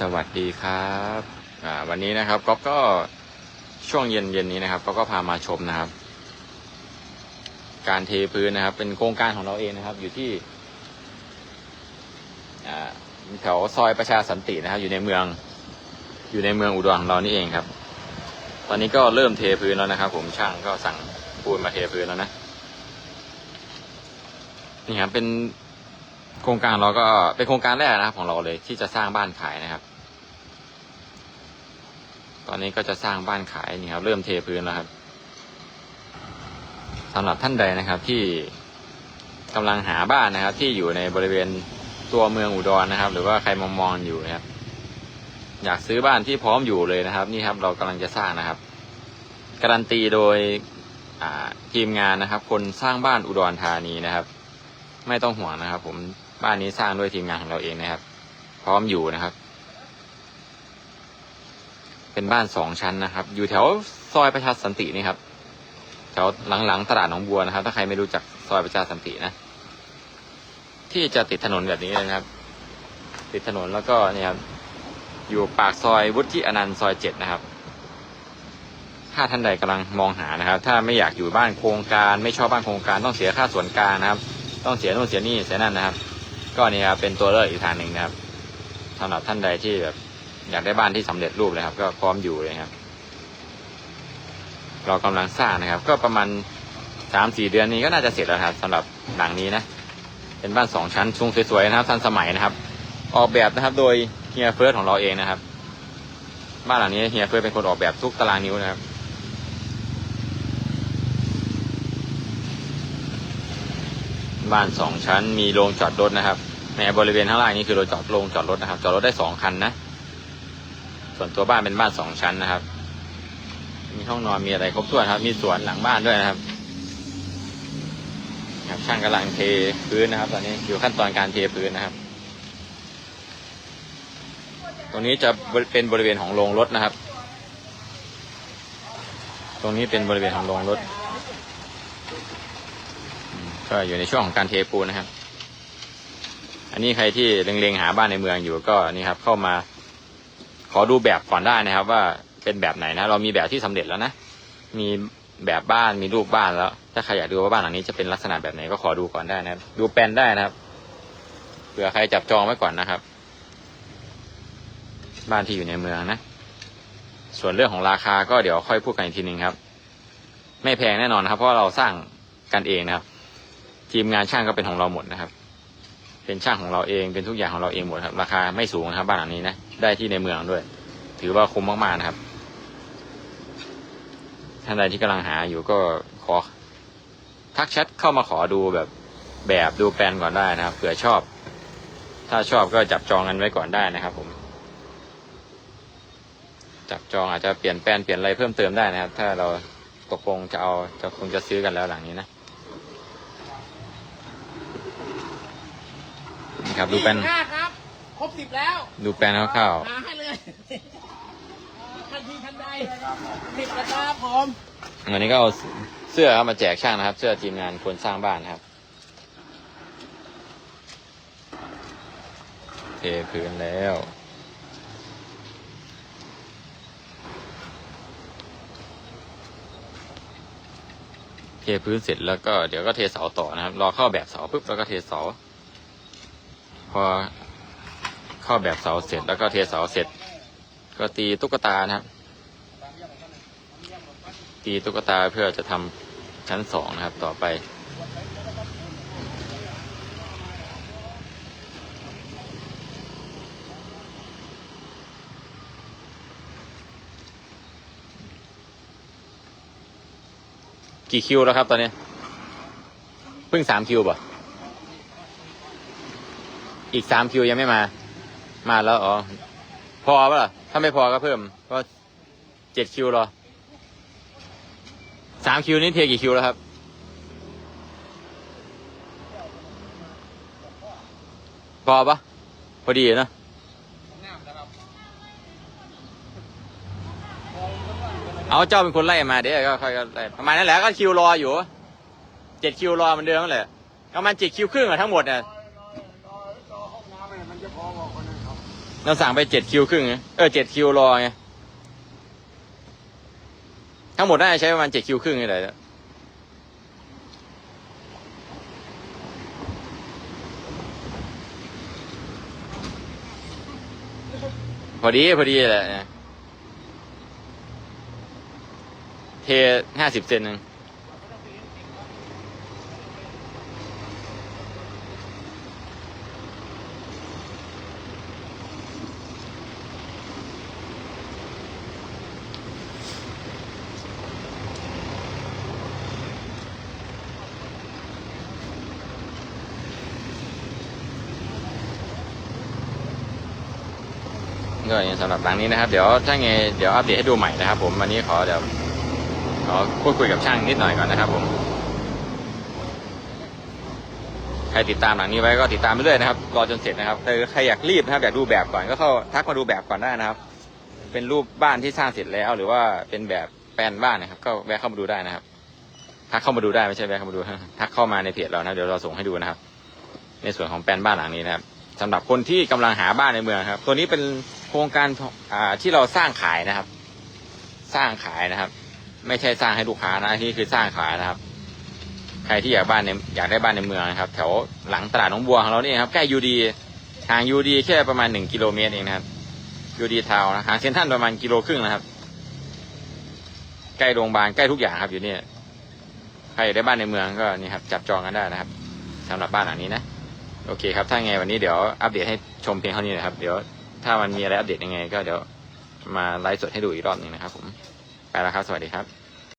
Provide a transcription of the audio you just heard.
สวัสดีครับวันนี้นะครับก็ก็ช่วงเย็นเย็นนี้นะครับก็ก็พามาชมนะครับ การเทพื้นนะครับ เป็นโครงการของเราเองนะครับ อยู่ที่แถวซอยประชาสันตินะครับ อยู่ในเมือง อยู่ในเมืองอุดรของเรานี่เองครับ ตอนนี้ก็เริ่มเทพื้นแล้วนะครับ ผมช่างก็สั่งปูนมาเทพื้นแล้วนะนี่ครับเป็น โครงการเราก็เป็นโครงการแรกนะครับของเราเลยที่จะสร้างบ้านขายนะครับ ตอนนี้ก็จะสร้างบ้านขายนี่ครับเริ่มเทพื้นแล้วครับสำหรับท่านใดนะครับที่กำลังหาบ้านนะครับ ที่อยู่ในบริเวณตัวเมืองอุดรนะครับ หรือว่าใครมองมองอยู่นะครับ อยากซื้อบ้านที่พร้อมอยู่เลยนะครับ นี่ครับเรากำลังจะสร้างนะครับ การันตีโดยทีมงานนะครับ คนสร้างบ้านอุดรธานีนะครับ ไม่ต้องห่วงนะครับ ผม บ้านนี้สร้างด้วยทีมงานของเราเองนะครับ พร้อมอยู่นะครับ เป็นบ้านสองชั้นนะครับ อยู่แถวซอยประชาสันตินี่ครับ แถวหลังๆตลาดหนองบัวนะครับ ถ้าใครไม่รู้จักซอยประชาสันตินะ ที่จะติดถนนแบบนี้เลยนะครับ ติดถนนแล้วก็เนี่ยครับ อยู่ปากซอยวุฒิอนันต์ซอยเจ็ดนะครับถ้าท่านใดกำลังมองหานะครับ ถ้าไม่อยากอยู่บ้านโครงการ ไม่ชอบบ้านโครงการต้องเสียค่าส่วนกลางนะครับ ต้องเสียนู่นเสียนี่เสียนั่นนะครับ ก็นี่ครับเป็นตัวเลือกอีกทางหนึ่งนะครับสำหรับท่านใดที่แบบอยากได้บ้านที่สำเร็จรูปเลยครับ ก็พร้อมอยู่เลยครับ เรากำลังสร้างนะครับ ก็ประมาณสามสี่เดือนนี้ก็น่าจะเสร็จแล้วครับสำหรับหลังนี้นะเป็นบ้านสองชั้นสูงสวยๆนะครับทันสมัยนะครับ ออกแบบนะครับ โดยเฮียเฟิร์สของเราเองนะครับ บ้านหลังนี้เฮียเฟิร์สเป็นคนออกแบบทุกตารางนิ้วนะครับ บ้านสองชั้น มีโรงจอดรถนะครับ ในบริเวณข้างล่างนี้คือเราจอดโรงจอดรถนะครับ จอดรถได้สองคันนะ ส่วนตัวบ้านเป็นบ้านสองชั้นนะครับ มีห้องนอนมีอะไรครบถ้วนครับ มีสวนหลังบ้านด้วยนะครับครับช่างกำลังเทพื้นนะครับ ตอนนี้อยู่ขั้นตอนการเทพื้นนะครับ ตรงนี้จะเป็นบริเวณของโรงรถนะครับ ตรงนี้เป็นบริเวณของโรงรถ ก็อยู่ในช่วงของการเทปูนนะครับ อันนี้ใครที่เล็งๆหาบ้านในเมืองอยู่ก็นี่ครับเข้ามา ขอดูแบบก่อนได้นะครับ ว่าเป็นแบบไหนนะ เรามีแบบที่สำเร็จแล้วนะ มีแบบบ้านมีรูปบ้านแล้ว ถ้าใครอยากดูว่าบ้านหลังนี้จะเป็นลักษณะแบบไหนก็ขอดูก่อนได้นะครับ ดูแปลนได้นะครับเผื่อใครจับจองไว้ก่อนนะครับ บ้านที่อยู่ในเมืองนะ ส่วนเรื่องของราคาก็เดี๋ยวค่อยพูดกันอีกทีหนึ่งครับ ไม่แพงแน่นอนครับ เพราะเราสร้างกันเองนะครับ ทีมงานช่างก็เป็นของเราหมดนะครับ เป็นช่างของเราเองเป็นทุกอย่างของเราเองหมดครับ ราคาไม่สูงนะครับ บ้านหลังนี้นะได้ที่ในเมืองด้วย ถือว่าคุ้มมากๆนะครับท่านใดที่กำลังหาอยู่ก็ขอ ทักแชทเข้ามาขอดูแบบแบบดูแปลนก่อนได้นะครับเผื่อชอบ ถ้าชอบก็จับจองกันไว้ก่อนได้นะครับ ผม จับจองอาจจะเปลี่ยนแปลนเปลี่ยนอะไรเพิ่มเติมได้นะครับ ถ้าเราตกลงจะเอาจะคงจะซื้อกันแล้วหลังนี้นะ ครับ ดูแปลนห้าครับ ครบสิบแล้วดูแปลนคร่าวหาให้เลยทันทีทันใดสิบแล้วครับผมๆวันนี้ก็เอาเสื้อครับมาแจกช่างนะครับ เสื้อทีมงานคนสร้างบ้านนะครับเทพื้นแล้ว เทพื้นเสร็จแล้วก็เดี๋ยวก็เทเสาต่อนะครับ รอเข้าแบบเสาปุ๊บแล้วก็เทเสา พอเข้าแบบเสาเสร็จแล้วก็เทเสาเสร็จ ก็ตีตุ๊กตานะครับ ตีตุ๊กตาเพื่อจะทำชั้นสองนะครับ ต่อไปกี่คิวแล้วครับตอนนี้ เพิ่งสามคิวป่ะ อีกสามคิวยังไม่มา มาแล้วอ๋อ พอป่ะล่ะ ถ้าไม่พอก็เพิ่ม ก็เจ็ดคิวรอสามคิวนี่เทกี่คิวแล้วครับ พอปะพอดีเนอะเอาเจ้าเป็นคนไล่มาเดี๋ยวก็ค่อยๆไล่ประมาณนั้นแหละก็คิวรออยู่เจ็ดคิวรอเหมือนเดิมนั่นแหละประมาณเจ็ดคิวครึ่งอะทั้งหมดเนี่ย รอรอห้องน้ำ เราสั่งไปเจ็ดคิวครึ่งไงเออเจ็ดคิวรอไงทั้งหมดน่าจะใช้ประมาณเจ็ดคิวครึ่งนี่แหละพอดี พอดีแหละเทห้าสิบเซนหนึ่ง ก็อย่างสำหรับหลังนี้นะครับ เดี๋ยวถ้าไงเดี๋ยวอัปเดตให้ดูใหม่นะครับ ผมวันนี้ขอเดี๋ยวขอพูดคุยกับช่างนิดหน่อยก่อนนะครับ ผมใครติดตามหลังนี้ไว้ก็ติดตามไปเรื่อยนะครับรอจนเสร็จนะครับแต่ใครอยากรีบนะครับอยากดูแบบก่อนก็เข้าทักมาดูแบบก่อนได้นะครับ เป็นรูปบ้านที่สร้างเสร็จแล้ว หรือว่าเป็นแบบแปลนบ้านนะครับ ก็แวะเข้ามาดูได้นะครับทักเข้ามาดูได้ไม่ใช่แวะเข้ามาดูทักเข้ามาในเพจเรานะเดี๋ยวเราส่งให้ดูนะครับ ในส่วนของแปลนบ้านหลังนี้นะครับ สำหรับคนที่กำลังหาบ้านในเมืองครับ ตัวนี้เป็นโครงการอ่าที่เราสร้างขายนะครับ สร้างขายนะครับ ไม่ใช่สร้างให้ลูกค้านะที่คือสร้างขายนะครับ ใครที่อยากบ้านในอยากได้บ้านในเมืองนะครับ แถวหลังตลาดหนองบัวของเราเนี่ครับใกล้ยูดีห่างยูดีแค่ประมาณหนึ่งกิโลเมตรเองนะครับยูดีทาวน์นะห่างเซ็นทรัลประมาณกิโลครึ่งนะครับ ใกล้โรงพยาบาลใกล้ทุกอย่างครับอยู่เนี่ยใครอยากได้บ้านในเมืองก็นี่ครับ จับจองกันได้นะครับสำหรับบ้านหลังนี้นะ โอเคครับ ถ้าไงวันนี้เดี๋ยวอัปเดตให้ชมเพียงเท่านี้นะครับ เดี๋ยวถ้ามันมีอะไรอัปเดตยังไง ก็เดี๋ยวมาไลฟ์สดให้ดูอีกรอบหนึ่งนะครับผม ไปแล้วครับ สวัสดีครับ